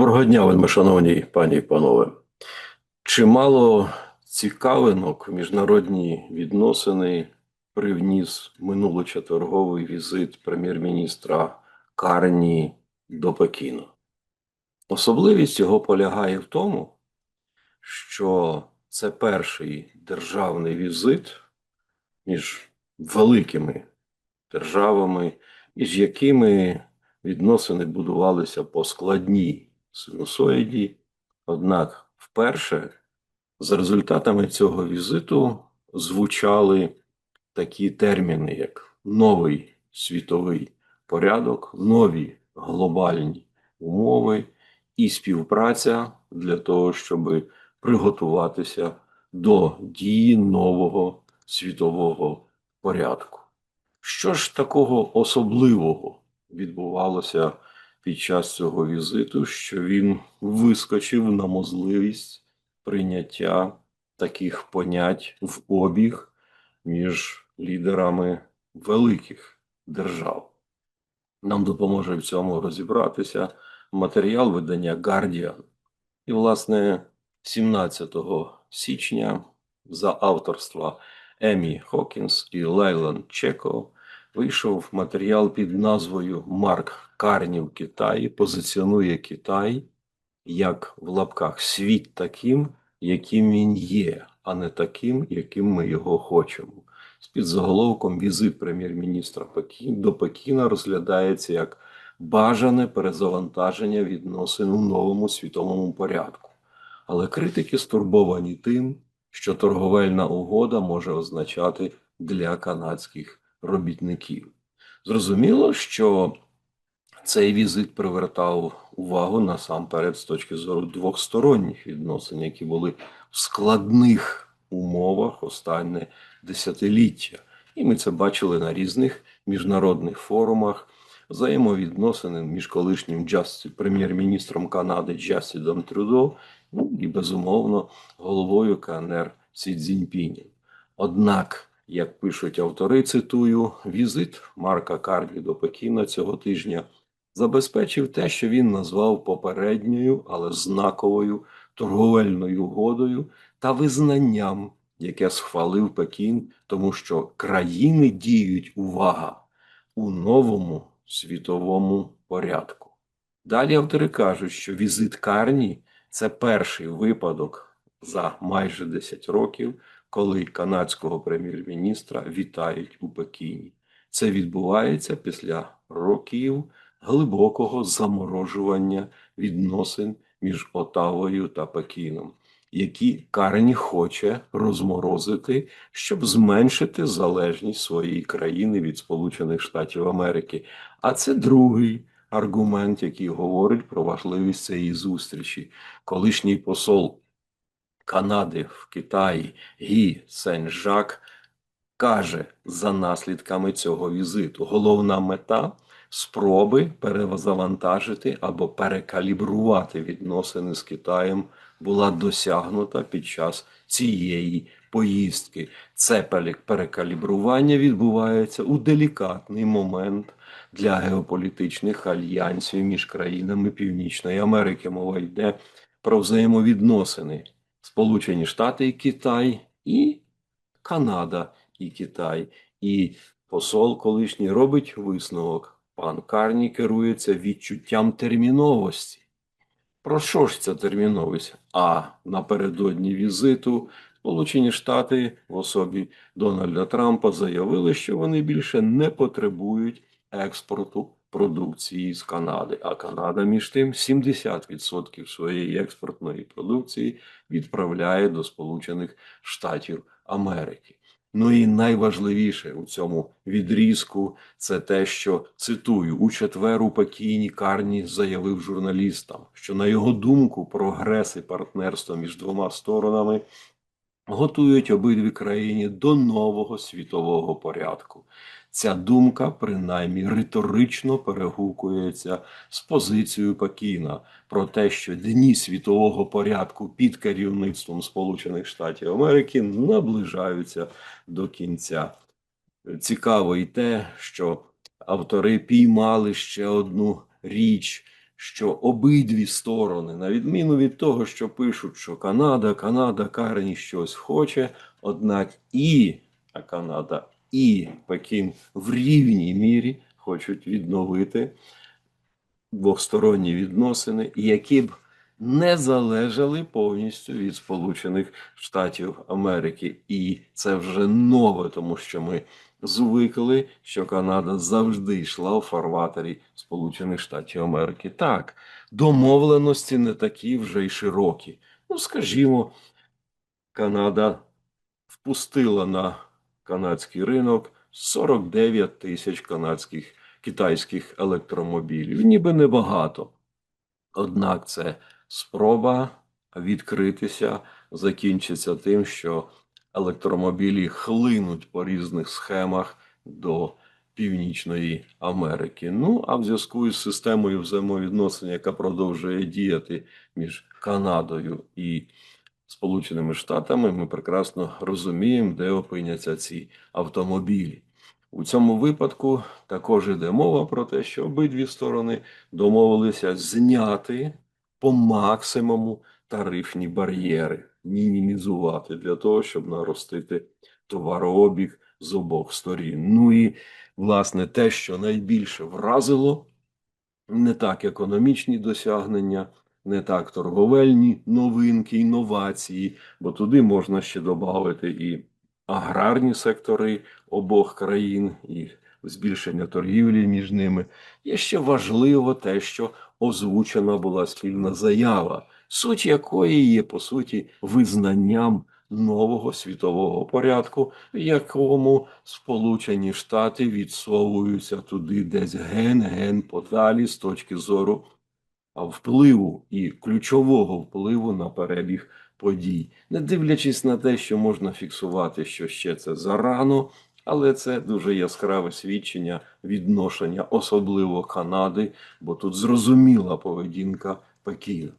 Доброго дня, вельми шановні пані і панове. Чимало цікавинок міжнародні відносини привніс минулочетверговий візит прем'єр-міністра Карні до Пекіну. Особливість його полягає в тому, що це перший державний візит між великими державами, між якими відносини будувалися по складній синусоїді. Однак, вперше за результатами цього візиту звучали такі терміни, як новий світовий порядок, нові глобальні умови і співпраця для того, щоб приготуватися до дії нового світового порядку. Що ж такого особливого відбувалося під час цього візиту, що він вискочив на можливість прийняття таких понять в обіг між лідерами великих держав? Нам допоможе в цьому розібратися матеріал видання Guardian. І, власне, 17 січня за авторства Емі Хокінс і Лейлан Чеко вийшов матеріал під назвою Марк Карні в Китаї позиціонує Китай як в лапках світ таким, яким він є, а не таким, яким ми його хочемо. З під заголовком візит прем'єр-міністра до Пекіна розглядається як бажане перезавантаження відносин у новому світовому порядку. Але критики стурбовані тим, що торговельна угода може означати для канадських робітників. Зрозуміло, що цей візит привертав увагу насамперед з точки зору двосторонніх відносин, які були в складних умовах останнє десятиліття. І ми це бачили на різних міжнародних форумах. Взаємовідносини між колишнім прем'єр-міністром Канади Джастідом Трюдо ну і безумовно головою КНР Сі Цзіньпінем. Однак як пишуть автори, цитую, візит Марка Карні до Пекіна цього тижня забезпечив те, що він назвав попередньою, але знаковою торговельною угодою та визнанням, яке схвалив Пекін, тому що країни діють увага у новому світовому порядку. Далі автори кажуть, що візит Карні це перший випадок за майже 10 років коли канадського прем'єр-міністра вітають у Пекіні. Це відбувається після років глибокого заморожування відносин між Отавою та Пекіном, які Карні хоче розморозити, щоб зменшити залежність своєї країни від Сполучених Штатів Америки. А це другий. Аргумент, який говорить про важливість цієї зустрічі, колишній посол Канади в Китаї Гі Сен-Жак каже за наслідками цього візиту. Головна мета спроби перезавантажити або перекалібрувати відносини з Китаєм була досягнута під час цієї поїздки. Це перекалібрування відбувається у делікатний момент для геополітичних альянсів між країнами Північної Америки. Мова йде про взаємовідносини. Сполучені Штати і Китай, і Канада і Китай. І посол колишній робить висновок. Пан Карні керується відчуттям терміновості. Про що ж ця терміновість? А напередодні візиту Сполучені Штати в особі Дональда Трампа заявили, що вони більше не потребують експорту продукції з Канади. А Канада, між тим, 70% своєї експортної продукції відправляє до Сполучених Штатів Америки. Ну і найважливіше у цьому відрізку це те, що цитую у четвер у Пекіні Карні заявив журналістам, що на його думку прогрес і партнерство між двома сторонами готують обидві країни до нового світового порядку. Ця думка принаймні риторично перегукується з позицією Пекіна про те, що дні світового порядку під керівництвом Сполучених Штатів Америки наближаються до кінця. Цікаво і те, що автори піймали ще одну річ, що обидві сторони, на відміну від того, що пишуть, що Канада, Канада, Карені щось хоче, однак і Канада, і Пекін в рівній мірі хочуть відновити двосторонні відносини, які б не залежали повністю від Сполучених Штатів Америки. І це вже нове, тому що ми звикли, що Канада завжди йшла у фарватері Сполучених Штатів Америки. Так, домовленості не такі вже й широкі. Ну, скажімо, Канада впустила на канадський ринок 49 тисяч канадських китайських електромобілів. Ніби небагато. Однак це спроба відкритися закінчиться тим, що електромобілі хлинуть по різних схемах до Північної Америки. Ну а в зв'язку із системою взаємовідносин, яка продовжує діяти між Канадою і Сполученими Штатами, ми прекрасно розуміємо, де опиняться ці автомобілі. У цьому випадку також йде мова про те, що обидві сторони домовилися зняти по максимуму тарифні бар'єри, мінімізувати для того, щоб наростити товарообіг з обох сторін. Ну і власне те, що найбільше вразило, не так економічні досягнення, не так торговельні новинки, інновації, бо туди можна ще додати і аграрні сектори обох країн, і збільшення торгівлі між ними. Є ще важливо те, що озвучена була спільна заява, суть якої є по суті визнанням нового світового порядку, в якому Сполучені Штати відсовуються туди десь ген-ген подалі з точки зору впливу і ключового впливу на перебіг подій, не дивлячись на те, що можна фіксувати, що ще це зарано, але це дуже яскраве свідчення відношення, особливо Канади, бо тут зрозуміла поведінка Пекіна.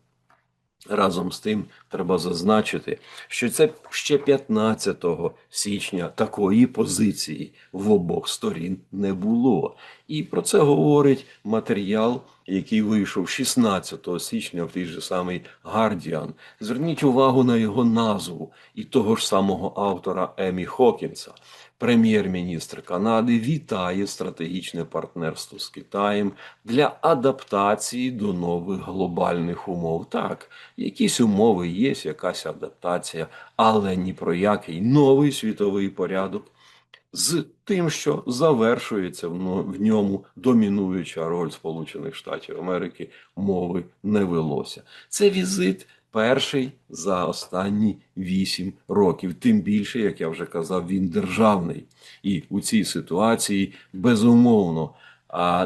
Разом з тим треба зазначити, що це ще 15 січня такої позиції в обох сторін не було. І про це говорить матеріал, який вийшов 16 січня в той же самий Гардіан. Зверніть увагу на його назву і того ж самого автора Емі Хокінса. Прем'єр-міністр Канади вітає стратегічне партнерство з Китаєм для адаптації до нових глобальних умов. Так, якісь умови є, якась адаптація, але ні про який новий світовий порядок з тим, що завершується в ньому домінуюча роль Сполучених Штатів Америки, мови не велося. Це візит перший за останні вісім років. Тим більше, як я вже казав, він державний. І у цій ситуації безумовно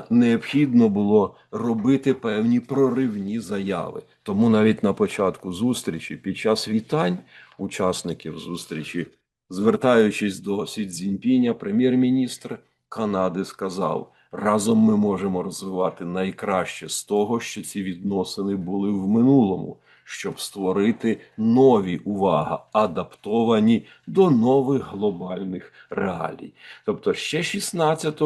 необхідно було робити певні проривні заяви. Тому навіть на початку зустрічі, під час вітань учасників зустрічі, звертаючись до Сі Цзіньпіня, прем'єр-міністр Канади сказав: разом ми можемо розвивати найкраще з того, що ці відносини були в минулому, щоб створити нові увага, адаптовані до нових глобальних реалій. Тобто, ще 16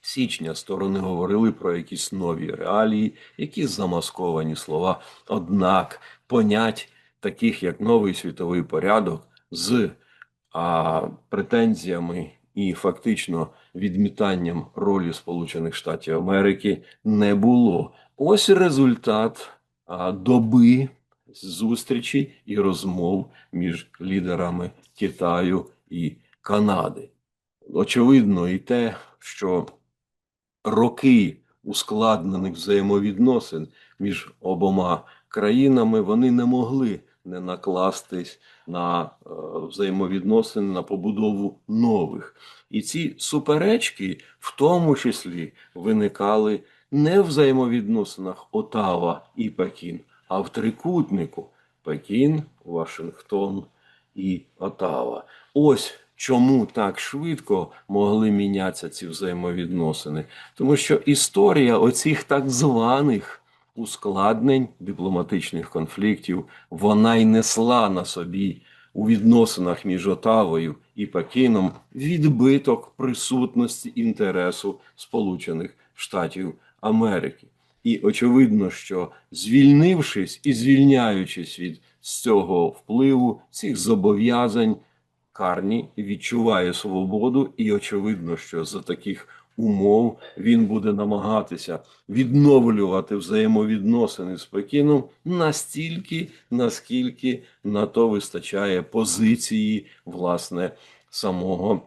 січня сторони говорили про якісь нові реалії, якісь замасковані слова. Однак понять таких як новий світовий порядок з а, претензіями і фактично відмітанням ролі Сполучених Штатів Америки не було. Ось результат доби зустрічей і розмов між лідерами Китаю і Канади. Очевидно, і те, що роки ускладнених взаємовідносин між обома країнами вони не могли не накластись на е, взаємовідносини на побудову нових. І ці суперечки в тому числі виникали не в взаємовідносинах Отава і Пекін, а в трикутнику Пекін, Вашингтон і Отава. Ось чому так швидко могли мінятися ці взаємовідносини. Тому що історія оцих так званих ускладнень дипломатичних конфліктів вона й несла на собі у відносинах між Отавою і Пекіном відбиток присутності інтересу Сполучених Штатів Америки. І очевидно, що звільнившись і звільняючись від цього впливу, цих зобов'язань, Карні відчуває свободу, і очевидно, що за таких умов він буде намагатися відновлювати взаємовідносини з Пекіном настільки, наскільки на то вистачає позиції власне самого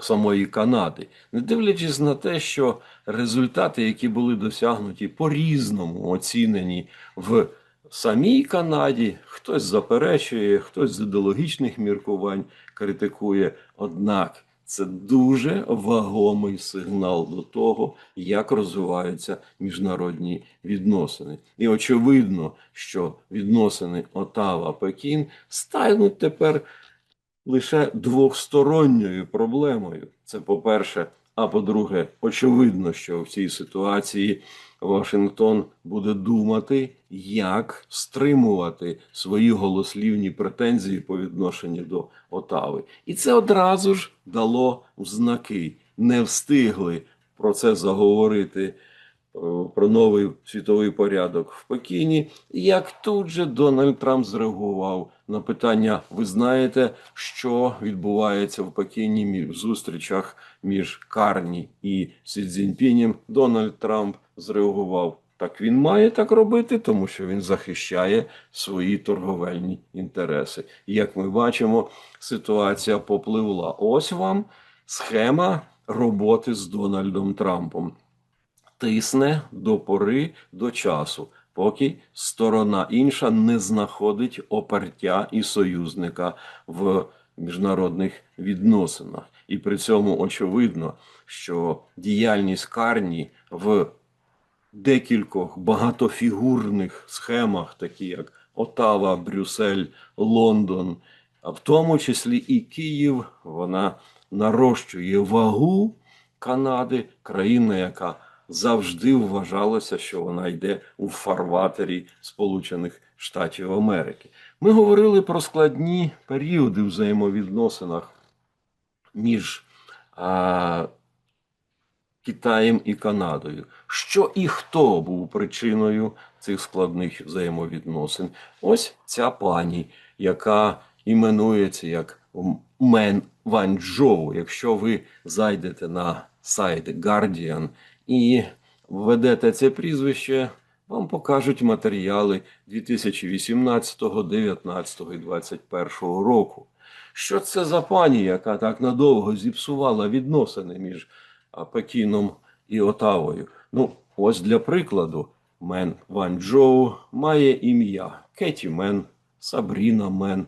самої Канади, не дивлячись на те, що результати, які були досягнуті по-різному оцінені в самій Канаді, хтось заперечує, хтось з ідеологічних міркувань критикує. Однак це дуже вагомий сигнал до того, як розвиваються міжнародні відносини. І очевидно, що відносини Отава-Пекін стануть тепер лише двосторонньою проблемою. Це по-перше. А по-друге, очевидно, що в цій ситуації Вашингтон буде думати, як стримувати свої голослівні претензії по відношенню до Отави. І це одразу ж дало знаки. Не встигли про це заговорити е, про новий світовий порядок в Пекіні. Як тут же Дональд Трамп зреагував на питання: ви знаєте, що відбувається в Пекіні в зустрічах між Карні і Сі Цзіньпінем? Дональд Трамп зреагував. Так він має так робити, тому що він захищає свої торговельні інтереси. І як ми бачимо, ситуація попливла. Ось вам схема роботи з Дональдом Трампом. Тисне до пори до часу, поки сторона інша не знаходить опертя і союзника в міжнародних відносинах. І при цьому очевидно, що діяльність Карні в декількох багатофігурних схемах, такі як Отава, Брюссель, Лондон, а в тому числі і Київ, вона нарощує вагу Канади, країна, яка завжди вважалося, що вона йде у фарватері Сполучених Штатів Америки. Ми говорили про складні періоди взаємовідносинах між Китаєм і Канадою. Що і хто був причиною цих складних взаємовідносин? Ось ця пані, яка іменується як Мен Ванчжоу. Якщо ви зайдете на сайт Guardian і введете це прізвище, вам покажуть матеріали 2018, 19 і 21 року. Що це за пані, яка так надовго зіпсувала відносини між Пекіном і Отавою? Ну, ось для прикладу, Мен Ван Джоу має ім'я Кеті Мен, Сабріна Мен.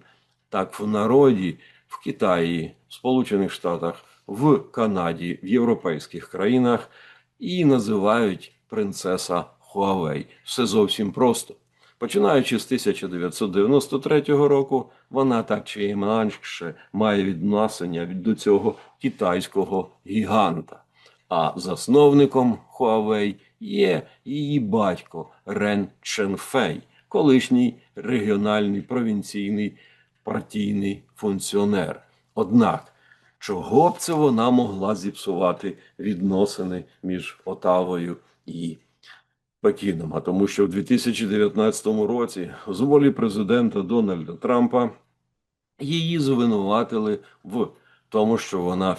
Так в народі, в Китаї, в Сполучених Штатах, в Канаді, в європейських країнах її називають принцеса Хуавей. Все зовсім просто. Починаючи з 1993 року, вона так чи інакше має відношення до цього китайського гіганта. А засновником Huawei є її батько Рен Ченфей, колишній регіональний провінційний партійний функціонер. Однак, чого б це вона могла зіпсувати відносини між Отавою і Пекіном? А тому, що в 2019 році з волі президента Дональда Трампа її звинуватили в тому, що вона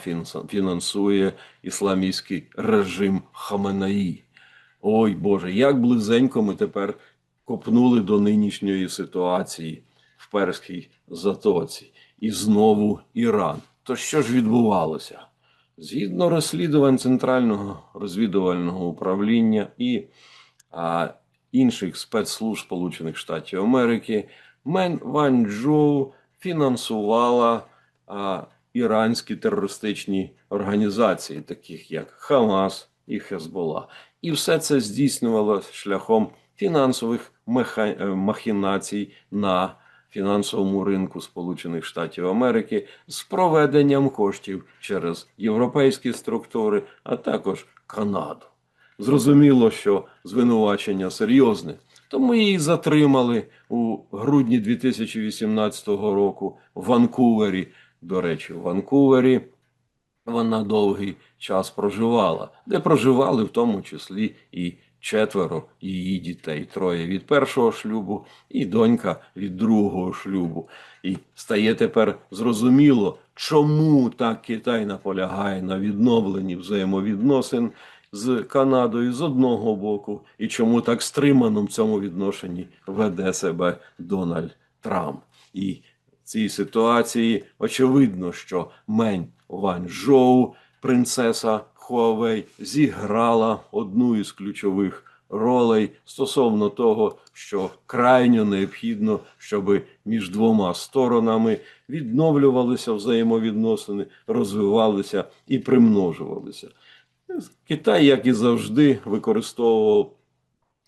фінансує ісламістський режим Хаменаї. Ой Боже, як близенько ми тепер копнули до нинішньої ситуації в Перській затоці. І знову Іран. То що ж відбувалося? Згідно розслідувань Центрального розвідувального управління і а, інших спецслужб Сполучених Штатів Америки, Мен Ван Джоу фінансувала а, іранські терористичні організації, таких як Хамас і Хезбола. І все це здійснювало шляхом фінансових е, махінацій на фінансовому ринку Сполучених Штатів Америки з проведенням коштів через європейські структури, а також Канаду. Зрозуміло, що звинувачення серйозне, тому її затримали у грудні 2018 року в Ванкувері. До речі, в Ванкувері вона довгий час проживала, де проживали в тому числі і четверо її дітей: троє від першого шлюбу і донька від другого шлюбу. І стає тепер зрозуміло, чому так Китай наполягає на відновленні взаємовідносин з Канадою з одного боку, і чому так стримано в цьому відношенні веде себе Дональд Трамп. І цій ситуації очевидно, що Мень Ванчжоу, принцеса Хуавей, зіграла одну із ключових ролей стосовно того, що крайньо необхідно, щоб між двома сторонами відновлювалися взаємовідносини, розвивалися і примножувалися. Китай, як і завжди, використовував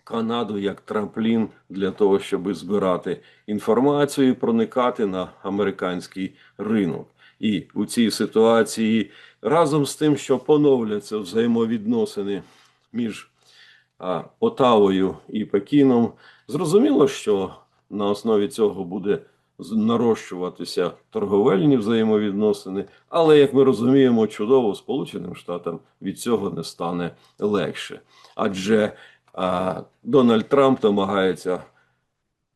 Канаду як трамплін для того, щоб збирати інформацію і проникати на американський ринок. І у цій ситуації разом з тим, що поновляться взаємовідносини між Отавою і Пекіном, зрозуміло, що на основі цього буде нарощуватися торговельні взаємовідносини, але як ми розуміємо, чудово Сполученим Штатам від цього не стане легше. Адже Дональд Трамп намагається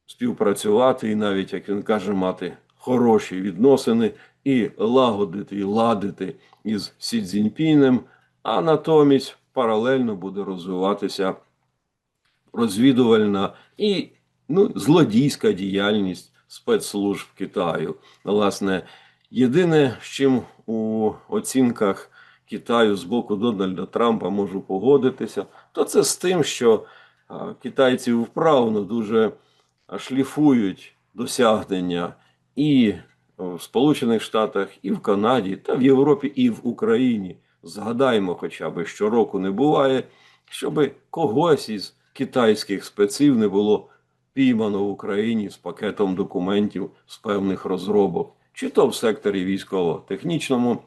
співпрацювати і навіть, як він каже, мати хороші відносини і лагодити і ладити із Сі Цзіньпінем, а натомість паралельно буде розвиватися розвідувальна і ну, злодійська діяльність спецслужб Китаю. Власне, єдине, з чим у оцінках Китаю з боку Дональда Трампа можу погодитися, то це з тим, що китайці вправно дуже шліфують досягнення і в Сполучених Штатах, і в Канаді, та в Європі, і в Україні. Згадаємо, хоча б щороку не буває, щоб когось із китайських спеців не було піймано в Україні з пакетом документів з певних розробок, чи то в секторі військово-технічному,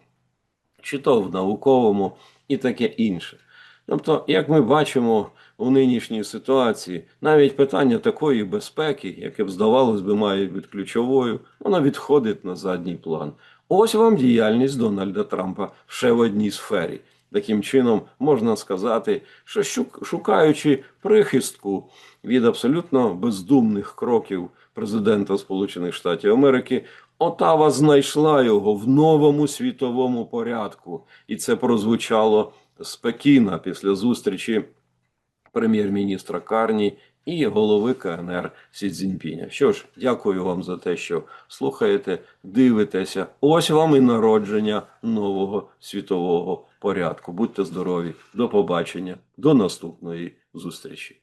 чи то в науковому і таке інше. Тобто, як ми бачимо у нинішній ситуації, навіть питання такої безпеки, яке б здавалось би, має бути ключовою, воно відходить на задній план. Ось вам діяльність Дональда Трампа ще в одній сфері. Таким чином, можна сказати, що шукаючи прихистку від абсолютно бездумних кроків президента Сполучених Штатів Америки, Отава знайшла його в новому світовому порядку, і це прозвучало з Пекіна після зустрічі прем'єр-міністра Карні і голови КНР Сі Цзіньпіня. Що ж, дякую вам за те, що слухаєте, дивитеся. Ось вам і народження нового світового порядку. Будьте здорові, до побачення, до наступної зустрічі.